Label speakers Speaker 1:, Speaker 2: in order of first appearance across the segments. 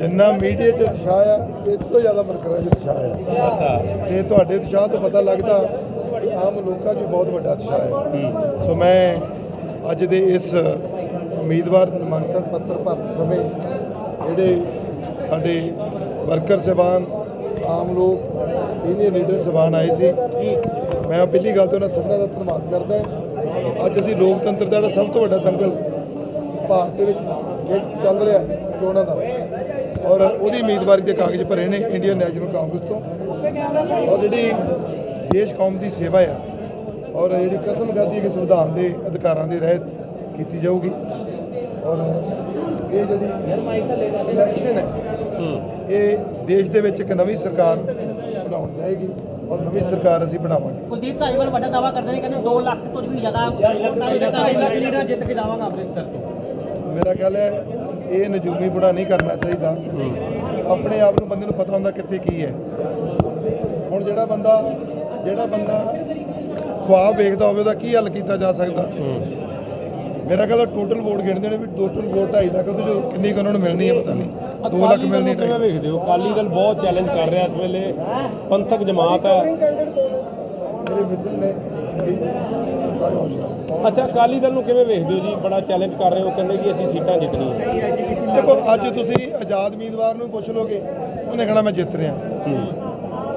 Speaker 1: ਜਿੰਨਾ ਮੀਡੀਆ 'ਚ ਉਤਸ਼ਾਹ ਆ ਇਹ ਤੋਂ ਜ਼ਿਆਦਾ ਮਰਕਰਾਂ 'ਚ ਉਤਸ਼ਾਹ ਆ।
Speaker 2: ਅੱਛਾ।
Speaker 1: ਤੇ ਤੁਹਾਡੇ ਉਤਸ਼ਾਹ ਤੋਂ ਪਤਾ ਲੱਗਦਾ ਆਮ ਲੋਕਾਂ 'ਚ ਬਹੁਤ ਵੱਡਾ ਉਤਸ਼ਾਹ ਹੈ। ਸੋ ਮੈਂ ਅੱਜ ਦੇ ਇਸ ਉਮੀਦਵਾਰ ਨਾਮਾਂਕਨ ਪੱਤਰ ਭਰਨ ਸਮੇਂ ਜਿਹੜੇ ਸਾਡੇ ਵਰਕਰ ਸਹਿਬਾਨ ਆਮ ਲੋਕ ਸੀਨੀਅਰ ਲੀਡਰ ਸਹਿਬਾਨ ਆਏ ਸੀ ਮੈਂ ਪਹਿਲੀ ਗੱਲ ਤਾਂ ਉਹਨਾਂ ਸਭਨਾਂ ਦਾ ਧੰਨਵਾਦ ਕਰਦਾ। ਅੱਜ ਅਸੀਂ ਲੋਕਤੰਤਰ ਦਾ ਜਿਹੜਾ ਸਭ ਤੋਂ ਵੱਡਾ ਦੰਗਲ ਭਾਰਤ ਦੇ ਵਿੱਚ ਚੱਲ ਰਿਹਾ ਚੋਣਾਂ ਦਾ ਔਰ ਉਹਦੀ ਉਮੀਦਵਾਰੀ ਦੇ ਕਾਗਜ਼ ਭਰੇ ਨੇ ਇੰਡੀਅਨ ਨੈਸ਼ਨਲ ਕਾਂਗਰਸ ਤੋਂ। ਔਰ ਜਿਹੜੀ ਦੇਸ਼ ਕੌਮ ਦੀ ਸੇਵਾ ਆ ਔਰ ਜਿਹੜੀ ਕਸਮ ਖਾਦੀ ਹੈ ਕਿ ਸੰਵਿਧਾਨ ਦੇ ਅਧਿਕਾਰਾਂ ਦੇ ਰਹਿਤ ਕੀਤੀ ਜਾਊਗੀ। ਔਰ ਇਹ ਜਿਹੜੀ ਇਲੈਕਸ਼ਨ ਹੈ ਇਹ ਦੇਸ਼ ਦੇ ਵਿੱਚ ਇੱਕ ਨਵੀਂ ਸਰਕਾਰ ਬਣਾਉਣ ਜਾਏਗੀ ਔਰ ਨਵੀਂ ਸਰਕਾਰ ਅਸੀਂ ਬਣਾਵਾਂਗੇ।
Speaker 3: ਕੁਲਦੀਪ ਧਾਲੀਵਾਲ ਵੱਡਾ ਦਾਵਾ ਕਰਦੇ ਨੇ ਕਹਿੰਦੇ 2 ਲੱਖ ਤੋਂ ਵੀ ਜ਼ਿਆਦਾ ਵੋਟਾਂ ਦੇ ਨਾਲ ਲੀਡਰ ਜਿੱਤ ਕੇ ਜਾਵਾਂਗਾ ਅੰਮ੍ਰਿਤਸਰ ਤੋਂ।
Speaker 1: ਮੇਰਾ ਖਿਆਲ ਹੈ ਇਹ ਨਜੂਮੀ ਬੁਣਾ ਨਹੀਂ ਕਰਨਾ ਚਾਹੀਦਾ। ਆਪਣੇ ਆਪ ਨੂੰ ਬੰਦੇ ਨੂੰ ਪਤਾ ਹੁੰਦਾ ਕਿੱਥੇ ਕੀ ਹੈ। ਹੁਣ ਜਿਹੜਾ ਬੰਦਾ ਜਿਹੜਾ ਬੰਦਾ ਖੁਆਬ ਵੇਖਦਾ ਹੋਵੇ ਉਹਦਾ ਕੀ ਹੱਲ ਕੀਤਾ ਜਾ ਸਕਦਾ। ਮੇਰਾ ਖਿਆਲ ਟੋਟਲ ਵੋਟ ਗਿਣਦੇ ਨੇ ਵੀ ਟੋਟਲ ਵੋਟ 2.5 ਲੱਖ ਉਹਦੇ ਚੋਂ ਕਿੰਨੀ ਕੁ ਉਹਨਾਂ ਨੂੰ ਮਿਲਣੀ ਹੈ ਪਤਾ ਨਹੀਂ। 2 ਲੱਖ ਮਿਲਣੀ
Speaker 2: ਕਿਵੇਂ ਵੇਖਦੇ ਹੋ? ਅਕਾਲੀ ਦਲ ਬਹੁਤ ਚੈਲੰਜ ਕਰ ਰਿਹਾ ਇਸ ਵੇਲੇ। ਪੰਥਕ ਜਮਾਤ ਹੈ।
Speaker 1: ਮੇਰੇ ਮਿਸਿਸ ਨੇ
Speaker 2: ਅੱਛਾ ਅਕਾਲੀ ਦਲ ਨੂੰ ਕਿਵੇਂ ਵੇਖਦੇ ਹੋ ਜੀ? ਬੜਾ ਚੈਲੰਜ ਕਰ ਰਹੇ ਹੋ ਕਹਿੰਦੇ ਕਿ ਅਸੀਂ ਸੀਟਾਂ ਜਿੱਤਣੀਆਂ।
Speaker 1: ਦੇਖੋ, ਅੱਜ ਤੁਸੀਂ ਆਜ਼ਾਦ ਉਮੀਦਵਾਰ ਨੂੰ ਪੁੱਛ ਲੋਗੇ ਉਹਨੇ ਕਹਣਾ ਮੈਂ ਜਿੱਤ ਰਿਹਾ।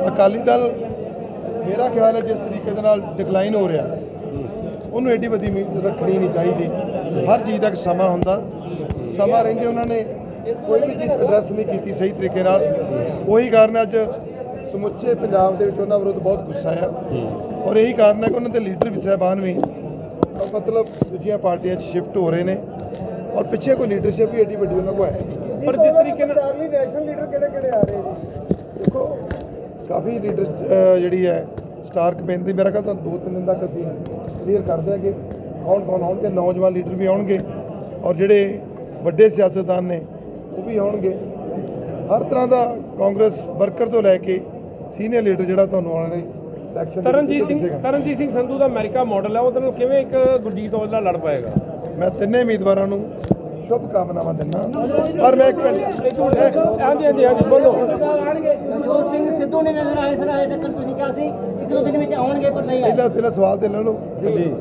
Speaker 1: ਅਕਾਲੀ ਦਲ ਮੇਰਾ ਖਿਆਲ ਹੈ ਜਿਸ ਤਰੀਕੇ ਦੇ ਨਾਲ ਡਿਕਲਾਈਨ ਹੋ ਰਿਹਾ, ਉਹਨੂੰ ਐਡੀ ਵੱਡੀ ਰੱਖਣੀ ਨਹੀਂ ਚਾਹੀਦੀ। ਹਰ ਚੀਜ਼ ਦਾ ਇੱਕ ਸਮਾਂ ਹੁੰਦਾ। ਸਮਾਂ ਰਹਿੰਦੇ ਉਹਨਾਂ ਨੇ ਕੋਈ ਵੀ ਚੀਜ਼ ਐਡਰੈਸ ਨਹੀਂ ਕੀਤੀ ਸਹੀ ਤਰੀਕੇ ਨਾਲ। ਉਹੀ ਕਾਰਨ ਅੱਜ ਸਮੁੱਚੇ ਪੰਜਾਬ ਦੇ ਵਿੱਚ ਉਹਨਾਂ ਵਿਰੁੱਧ ਬਹੁਤ ਗੁੱਸਾ ਆ। ਔਰ ਇਹੀ ਕਾਰਨ ਹੈ ਕਿ ਉਹਨਾਂ ਦੇ ਲੀਡਰ ਵੀ ਸਾਹਿਬਾਨ ਵੀ। ਮਤਲਬ ਦੂਜੀਆਂ ਪਾਰਟੀਆਂ 'ਚ ਸ਼ਿਫਟ ਹੋ ਰਹੇ ਨੇ। ਔਰ ਪਿੱਛੇ ਕੋਈ ਲੀਡਰਸ਼ਿਪ ਵੀ ਐਡੀ ਵੱਡੀ ਉਹਨਾਂ ਕੋਲ ਹੈ ਨਹੀਂ।
Speaker 2: ਪਰ ਜਿਸ ਤਰੀਕੇ ਨਾਲ
Speaker 1: ਚਾਰਲੀ ਨੈਸ਼ਨਲ ਲੀਡਰ ਕਿਹੜੇ ਕਿਹੜੇ ਆ ਰਹੇ ਜੀ ਦੇਖੋ ਕਾਫੀ ਲੀਡਰ ਜਿਹੜੀ ਹੈ ਸਟਾਰ ਕੈਂਪੇਨ ਦੀ ਮੇਰਾ ਖਿਆਲ ਤਾਂ ਦੋ ਤਿੰਨ ਦਿਨ ਤੱਕ ਅਸੀਂ ਕਲੀਅਰ ਕਰ ਦਿਆਂਗੇ ਕੌਣ ਕੌਣ ਆਉਣਗੇ ਨੌਜਵਾਨ ਲੀਡਰ ਵੀ ਆਉਣਗੇ ਔਰ ਜਿਹੜੇ ਵੱਡੇ ਸਿਆਸਤਦਾਨ ਨੇ ਉਹ ਵੀ ਆਉਣਗੇ। ਹਰ ਤਰ੍ਹਾਂ ਦਾ ਕਾਂਗਰਸ ਵਰਕਰ ਤੋਂ ਲੈ ਕੇ ਸੀਨੀਅਰ ਲੀਡਰ ਜਿਹੜਾ ਤੁਹਾਨੂੰ ਆਉਣ ਵਾਲੇ ਇਲੈਕਸ਼ਨ
Speaker 2: ਤਰਨਜੀਤ ਸਿੰਘ। ਤਰਨਜੀਤ ਸਿੰਘ ਸੰਧੂ ਦਾ ਅਮਰੀਕਾ ਮਾਡਲ ਹੈ ਉਹਦੇ ਨਾਲ ਕਿਵੇਂ ਇੱਕ ਗੁਰਜੀਤ ਔਜਲਾ ਲੜ ਪਾਏਗਾ?
Speaker 1: ਮੈਂ ਤਿੰਨੇ ਉਮੀਦਵਾਰਾਂ ਨੂੰ ਸ਼ੁਭ ਕਾਮਨਾਵਾਂ ਦਿੰਦਾ। ਪਰ ਮੈਂ ਇੱਕ ਮਿੰਟ।
Speaker 2: ਹਾਂਜੀ ਹਾਂਜੀ ਹਾਂਜੀ ਬੋਲੋ।
Speaker 3: ਸਿੰਘ ਸਿੱਧੂ ਨੇ ਨਜ਼ਰ ਆਏ ਸਰ ਆਏ ਤੱਕ ਤੁਸੀਂ ਕਿਹਾ ਸੀ ਇੱਕ ਦੋ ਦਿਨ ਵਿੱਚ ਆਉਣਗੇ ਪਰ ਨਹੀਂ ਆਏ
Speaker 1: ਪਹਿਲਾਂ ਪਹਿਲਾਂ ਸਵਾਲ ਤੇ ਲੈ ਲਓ।
Speaker 2: ਜੀ।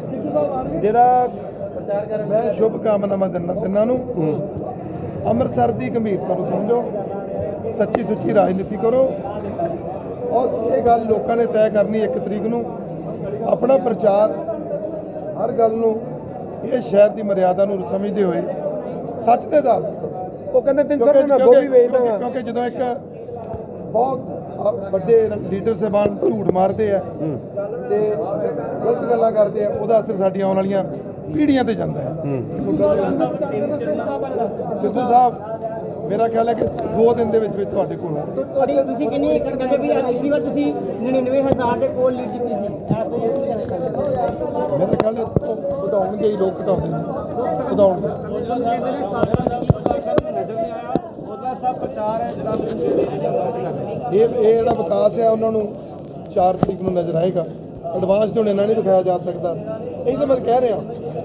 Speaker 2: ਜਿਹੜਾ
Speaker 1: ਮੈਂ ਸ਼ੁਭ ਕਾਮਨਾਵਾਂ ਦਿੰਦਾ ਤਿੰਨਾਂ ਨੂੰ ਅੰਮ੍ਰਿਤਸਰ ਦੀ ਗੰਭੀਰਤਾ ਨੂੰ ਸਮਝੋ। ਸੱਚੀ ਸੁੱਚੀ ਰਾਜਨੀਤੀ ਕਰੋ। ਔਰ ਇਹ ਗੱਲ ਲੋਕਾਂ ਨੇ ਤੈਅ ਕਰਨੀ ਇੱਕ ਤਰੀਕ ਨੂੰ। ਆਪਣਾ ਪ੍ਰਚਾਰ ਹਰ ਗੱਲ ਨੂੰ ਇਹ ਸ਼ਹਿਰ ਦੀ ਮਰਿਆਦਾ ਨੂੰ ਸਮਝਦੇ ਹੋਏ ਸੱਚ ਦੇ ਆਧਾਰ ਤੇ ਕਰੋ।
Speaker 2: ਉਹ ਕਹਿੰਦੇ ਤਿੰਨ
Speaker 1: ਕਿਉਂਕਿ
Speaker 2: ਚਾਰ ਮੈਂ
Speaker 1: ਕਿਉਂਕਿ-
Speaker 2: ਗੋਭੀ ਵੇਚ
Speaker 1: ਕਿਉਂਕਿ ਜਦੋਂ ਇੱਕ ਬਹੁਤ ਵੱਡੇ ਲੀਡਰ ਸਾਹਿਬਾਨ ਝੂਠ ਮਾਰਦੇ ਆ ਤੇ ਗਲਤ ਗੱਲਾਂ ਕਰਦੇ ਆ ਉਹਦਾ ਅਸਰ ਸਾਡੀਆਂ ਆਉਣ ਵਾਲੀਆਂ ਪੀੜ੍ਹੀਆਂ ਤੇ ਜਾਂਦਾ ਹੈ। ਸੋ ਗਲਤ ਗੱਲ- ਸਿੱਧੂ ਸਾਹਿਬ ਮੇਰਾ ਖਿਆਲ ਹੈ ਕਿ ਦੋ ਦਿਨ ਦੇ ਵਿੱਚ ਵਿੱਚ ਤੁਹਾਡੇ ਕੋਲ ਹੋਣਗੇ
Speaker 3: ਤੁਹਾਡੀ ਤੁਸੀਂ ਕਿੰਨੀ ਕਹਿੰਦੇ ਵੀ ਪਿਛਲੀ ਵਾਰ ਤੁਸੀਂ 99000 ਦੇ ਕੋਲ ਲੀਡ ਜਿੱਤੀ ਸੀ। ਐਸੇ ਇਹ ਵੀ ਕਹਿਣਾ ਚਾਹੁੰਦੇ ਹੋ।
Speaker 1: ਮੇਰਾ ਖਿਆਲ ਵਧਾਉਣਗੇ ਹੀ, ਲੋਕ ਘਟਾਉਂਦੇ ਨੇ ਵਧਾਉਣਗੇ
Speaker 3: ਕਹਿੰਦੇ ਨੇ ਸਾਥਾਂ ਦੀ ਪ੍ਰਕਾਸ਼ਨ ਨਜ਼ਰ ਨਹੀਂ ਆਇਆ ਉਹਦਾ ਸਭ ਪ੍ਰਚਾਰ ਹੈ ਜਿਹੜਾ
Speaker 1: ਇਹ ਇਹ ਜਿਹੜਾ ਵਿਕਾਸ ਹੈ, ਉਹਨਾਂ ਨੂੰ 4 ਤਰੀਕ ਨੂੰ ਨਜ਼ਰ ਆਏਗਾ। ਐਡਵਾਂਸ ਤੇ ਇਹਨਾਂ ਨਹੀਂ ਵਿਖਾਇਆ ਜਾ ਸਕਦਾ। ਇਹ ਤਾਂ ਮੈਂ ਕਹਿ ਰਿਹਾ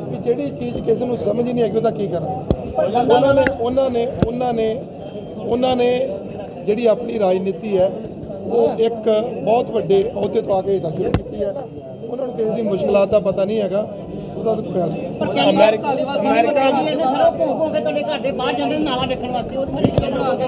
Speaker 1: ਕਿ ਜਿਹੜੀ ਚੀਜ਼ ਕਿਸੇ ਨੂੰ ਸਮਝ ਹੀ ਨਹੀਂ ਆਈ ਉਹਦਾ ਕੀ ਕਰਨਾ ਉਹਨਾਂ ਨੇ ਉਹਨਾਂ ਨੇ ਉਹਨਾਂ ਨੇ ਉਹਨਾਂ ਨੇ ਜਿਹੜੀ ਆਪਣੀ ਰਾਜਨੀਤੀ ਹੈ, ਉਹ ਇੱਕ ਬਹੁਤ ਵੱਡੇ ਅਹੁਦੇ ਤੋਂ ਆ ਕੇ ਹੇਠਾਂ ਸ਼ੁਰੂ ਕੀਤੀ ਹੈ। ਉਹਨਾਂ ਨੂੰ ਕਿਸੇ ਦੀ ਮੁਸ਼ਕਲਾਤ ਦਾ ਪਤਾ ਨਹੀਂ ਹੈਗਾ ਉਹਦਾ ਤਾਂ ਕੋਈ ਹੱਲ ਨਹੀਂ
Speaker 3: ਪਰ ਅਮਰੀਕਾ ਅਮਰੀਕਾ ਨੇ ਸਾਰਾ ਘੁੰਮ ਘੁੰਮ ਕੇ ਤੁਹਾਡੇ ਘਰ ਦੇ ਬਾਹਰ ਜਾਂਦੇ ਨੇ ਨਾਲਾ ਵੇਖਣ ਵਾਸਤੇ ਉਹ ਤੁਹਾਡੀ ਕੀ ਬਣਾ ਕੇ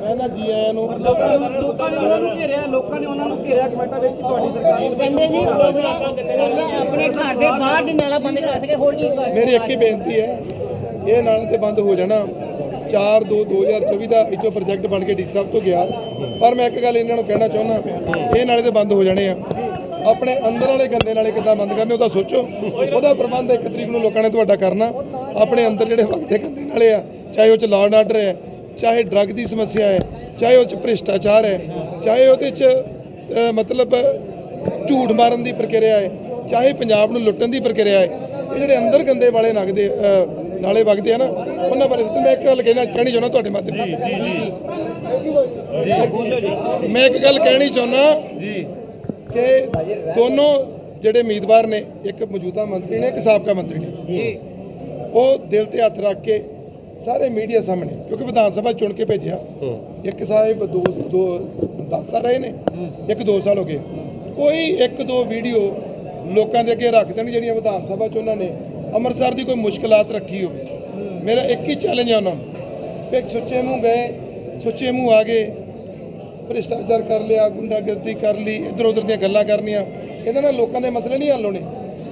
Speaker 1: ਮੈਂ ਨਾ ਜੀ ਆਇਆਂ ਨੂੰ
Speaker 3: ਲੋਕਾਂ ਨੂੰ ਲੋਕਾਂ ਨੇ ਉਹਨਾਂ ਨੂੰ ਘੇਰਿਆ ਲੋਕਾਂ ਨੇ ਉਹਨਾਂ ਨੂੰ ਘੇਰਿਆ ਕਮੈਂਟਾਂ ਵਿੱਚ ਤੁਹਾਡੀ ਸਰਕਾਰ ਕਹਿੰਦੇ ਜੀ ਆਪਣੇ ਘਰ ਦੇ ਬਾਹਰ ਦੀ ਨਾਲਾ ਬੰਦ ਕਰ ਸਕੇ ਹੋਰ ਕੀ ਕਰ
Speaker 1: ਮੇਰੀ ਇੱਕ ਹੀ ਬੇਨਤੀ ਹੈ ਇਹ ਨਾਲੇ ਤੇ ਬੰਦ ਹੋ ਜਾਣਾ। 4 2 2024 ਦਾ ਇੱਥੋਂ ਪ੍ਰੋਜੈਕਟ ਬਣ ਕੇ ਡੀ ਸਾਹਿਬ ਤੋਂ ਗਿਆ। ਪਰ ਮੈਂ ਇੱਕ ਗੱਲ ਇਹਨਾਂ ਨੂੰ ਕਹਿਣਾ ਚਾਹੁੰਦਾ ਇਹ ਨਾਲੇ ਤੇ ਬੰਦ ਹੋ ਜਾਣੇ ਆ। ਆਪਣੇ ਅੰਦਰ ਵਾਲੇ ਗੰਦੇ ਨਾਲੇ ਕਿੱਦਾਂ ਬੰਦ ਕਰਨੇ ਉਹਦਾ ਸੋਚੋ। ਉਹਦਾ ਪ੍ਰਬੰਧ ਇੱਕ ਤਰੀਕ ਨੂੰ ਲੋਕਾਂ ਨੇ ਤੁਹਾਡਾ ਕਰਨਾ। ਆਪਣੇ ਅੰਦਰ ਜਿਹੜੇ ਵਕਤੇ ਗੰਦੇ ਨਾਲੇ ਆ ਚਾਹੇ ਉਹ ਚ ਲਾਅ ਐਂਡ ਆਰਡਰ ਹੈ ਚਾਹੇ ਡਰੱਗ ਦੀ ਸਮੱਸਿਆ ਹੈ ਚਾਹੇ ਉਹ ਚ ਭ੍ਰਿਸ਼ਟਾਚਾਰ ਹੈ ਚਾਹੇ ਉਹਦੇ ਚ ਮਤਲਬ ਝੂਠ ਮਾਰਨ ਦੀ ਪ੍ਰਕਿਰਿਆ ਹੈ ਚਾਹੇ ਪੰਜਾਬ ਨੂੰ ਲੁੱਟਣ ਦੀ ਪ੍ਰਕਿਰਿਆ ਹੈ ਇਹ ਜਿਹੜੇ ਅੰਦਰ ਗੰਦੇ ਵਾਲੇ ਨਗਦੇ ਨਾਲੇ ਵਗਦੇ ਆ ਨਾ ਉਹਨਾਂ ਬਾਰੇ ਮੈਂ ਇੱਕ ਗੱਲ ਕਹਿਣਾ ਕਹਿਣੀ ਚਾਹੁੰਦਾ ਤੁਹਾਡੇ ਮਾਧਿਅਮ ਨਾਲ। ਮੈਂ ਇੱਕ ਗੱਲ ਕਹਿਣੀ ਚਾਹੁੰਦਾ
Speaker 2: ਜੀ।
Speaker 1: ਕਿ ਦੋਨੋਂ ਜਿਹੜੇ ਉਮੀਦਵਾਰ ਨੇ ਇੱਕ ਮੌਜੂਦਾ ਮੰਤਰੀ ਨੇ ਇੱਕ ਸਾਬਕਾ ਮੰਤਰੀ ਨੇ। ਉਹ ਦਿਲ ਤੇ ਹੱਥ ਰੱਖ ਕੇ ਸਾਰੇ ਮੀਡੀਆ ਸਾਹਮਣੇ ਕਿਉਂਕਿ ਵਿਧਾਨ ਸਭਾ ਚੁਣ ਕੇ ਭੇਜਿਆ। ਇੱਕ ਸਾਹਿਬ ਦੋ ਦੋ 10 ਸਾਲ ਰਹੇ ਨੇ ਇੱਕ 2 ਸਾਲ ਹੋ ਗਏ। ਕੋਈ ਇੱਕ ਦੋ ਵੀਡੀਓ ਲੋਕਾਂ ਦੇ ਅੱਗੇ ਰੱਖ ਦੇਣ ਜਿਹੜੀਆਂ ਵਿਧਾਨ ਸਭਾ ਚ ਉਹਨਾਂ ਨੇ। ਅੰਮ੍ਰਿਤਸਰ ਦੀ ਕੋਈ ਮੁਸ਼ਕਲਾਤ ਰੱਖੀ ਹੋਵੇ। ਮੇਰਾ ਇੱਕ ਹੀ ਚੈਲੰਜ ਹੈ ਉਹਨਾਂ ਨੂੰ। ਇੱਕ ਸੁੱਚੇ ਮੂੰਹ ਗਏ ਸੁੱਚੇ ਮੂੰਹ ਆ ਗਏ। ਭ੍ਰਿਸ਼ਟਾਚਾਰ ਕਰ ਲਿਆ, ਗੁੰਡਾਗਰਦੀ ਕਰ ਲਈ ਇਧਰ ਉਧਰ ਦੀਆਂ ਗੱਲਾਂ ਕਰਨੀਆਂ। ਇਹਦੇ ਨਾਲ ਲੋਕਾਂ ਦੇ ਮਸਲੇ ਨਹੀਂ ਹੱਲ ਹੋਣੇ।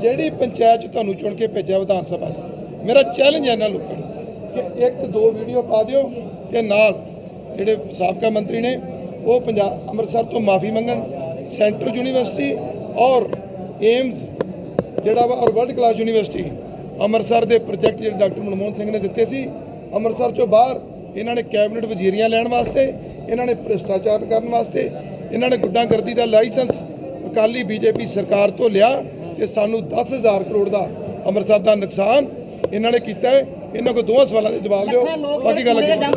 Speaker 1: ਜਿਹੜੀ ਪੰਚਾਇਤ 'ਚ ਤੁਹਾਨੂੰ ਚੁਣ ਕੇ ਭੇਜਿਆ ਵਿਧਾਨ ਸਭਾ 'ਚ, ਮੇਰਾ ਚੈਲੰਜ ਹੈ ਇਹਨਾਂ ਲੋਕਾਂ ਨੂੰ ਕਿ ਇੱਕ, ਦੋ ਵੀਡੀਓ ਪਾ ਦਿਓ ਤੇ ਨਾਲ ਜਿਹੜੇ ਸਾਬਕਾ ਮੰਤਰੀ ਨੇ, ਉਹ ਪੰਜਾਬ, ਅੰਮ੍ਰਿਤਸਰ ਤੋਂ ਮਾਫੀ ਮੰਗਣ ਸੈਂਟਰ ਯੂਨੀਵਰਸਿਟੀ ਔਰ ਏਮਸ ਜਿਹੜਾ ਵਾ, ਔਰ ਵਰਲਡ ਕਲਾਸ ਯੂਨੀਵਰਸਿਟੀ, ਅੰਮ੍ਰਿਤਸਰ ਦੇ ਪ੍ਰੋਜੈਕਟ ਜਿਹੜੇ ਡਾਕਟਰ ਮਨਮੋਹਨ ਸਿੰਘ ਨੇ ਦਿੱਤੇ ਸੀ, ਅੰਮ੍ਰਿਤਸਰ ਚੋਂ ਬਾਹਰ ਇਹਨਾਂ ਨੇ ਕੈਬਨਿਟ ਵਜ਼ੀਰੀਆਂ ਲੈਣ ਵਾਸਤੇ ਇਹਨਾਂ ਨੇ ਭ੍ਰਿਸ਼ਟਾਚਾਰ ਕਰਨ ਵਾਸਤੇ ਇਹਨਾਂ ਨੇ ਗੁੱਡਾਗਰਦੀ ਦਾ ਲਾਇਸੈਂਸ ਅਕਾਲੀ ਬੀਜੇਪੀ ਸਰਕਾਰ ਤੋਂ ਲਿਆ ਤੇ ਸਾਨੂੰ 10000 ਕਰੋੜ ਦਾ ਅੰਮ੍ਰਿਤਸਰ ਦਾ ਨੁਕਸਾਨ ਇਹਨਾਂ ਨੇ ਕੀਤਾ ਹੈ। ਇਹਨਾਂ ਕੋ ਦੋਹਾਂ ਸਵਾਲਾਂ ਦੇ ਜਵਾਬ ਦਿਓ। ਬਾਕੀ ਗੱਲ ਅੱਗੇ।
Speaker 3: ਡੰਪ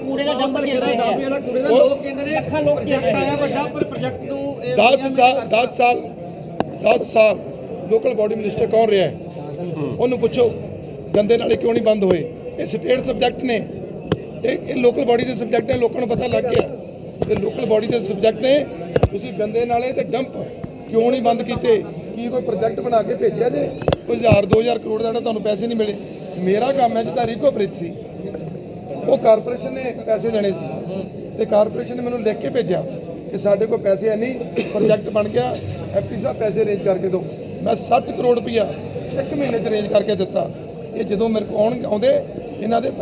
Speaker 3: ਕੂੜੇ ਦਾ ਡੰਪ ਘੇਰ ਰਹੇ ਆ
Speaker 4: ਜਿਹੜਾ ਕੂੜੇ ਦਾ ਲੋਕ ਕਹਿੰਦੇ ਨੇ
Speaker 3: ਲੱਖਾਂ ਲੋਕ ਘੇਰ
Speaker 4: ਪ੍ਰੋਜੈਕਟ ਆਇਆ ਵੱਡਾ ਪਰ ਪ੍ਰੋਜੈਕਟ ਨੂੰ ਇਹ
Speaker 1: 10 ਸਾਲ 10 ਸਾਲ 10 ਸਾਲ ਲੋਕਲ ਬਾਡੀ ਮਿਨਿਸਟਰ ਕੌਣ ਰਿਹਾ ਹੈ? ਉਹਨੂੰ ਪੁੱਛੋ ਗੰਦੇ ਨਾਲੇ ਕਿਉਂ ਨਹੀਂ ਬੰਦ ਹੋਏ? ਇਹ ਸਟੇਟ ਸਬਜੈਕਟ ਨੇ। ਇਹ ਇਹ ਲੋਕਲ ਬਾਡੀ ਦੇ ਸਬਜੈਕਟ ਨੇ, ਲੋਕਾਂ ਨੂੰ ਪਤਾ ਲੱਗ ਗਿਆ। ਇਹ ਲੋਕਲ ਬਾਡੀ ਦੇ ਸਬਜੈਕਟ ਨੇ, ਤੁਸੀਂ ਗੰਦੇ ਨਾਲੇ ਤੇ ਡੰਪ ਕਿਉਂ ਨਹੀਂ ਬੰਦ ਕੀਤੇ? ਕੀ ਕੋਈ ਪ੍ਰੋਜੈਕਟ ਬਣਾ ਕੇ ਭੇਜਿਆ ਜੇ? ਕੋਈ 1000 2000 ਕਰੋੜ ਦਾ ਜਿਹੜਾ ਤੁਹਾਨੂੰ ਪੈਸੇ ਨਹੀਂ ਮਿਲੇ। ਮੇਰਾ ਕੰਮ ਹੈ ਜਿੱਦਾਂ ਰੀਕੋ ਬ੍ਰਿਜ ਸੀ। ਉਹ ਕਾਰਪੋਰੇਸ਼ਨ ਨੇ ਪੈਸੇ ਦੇਣੇ ਸੀ। ਤੇ ਕਾਰਪੋਰੇਸ਼ਨ ਨੇ ਮੈਨੂੰ ਲਿਖ ਕੇ ਭੇਜਿਆ ਕਿ ਸਾਡੇ ਕੋਲ ਪੈਸੇ ਹੈ ਨਹੀਂ ਪ੍ਰੋਜੈਕਟ ਬਣ ਗਿਆ ਐਪੀ ਸਾਹਿਬ ਪੈਸੇ ਅਰੇਂਜ ਕਰਕੇ ਦਿਓ। ਮੈਂ 60 ਕਰੋੜ ਰੁਪਇਆ ਇੱਕ ਮਹੀਨੇ ਚ ਅਰੇਂਜ ਕਰਕੇ ਦਿੱਤਾ। ਇਹ ਜਦੋਂ ਮੇਰੇ ਕੋਲ ਆਉਣ, ਆਉਂਦੇ, ਇਹਨਾਂ ਦੇ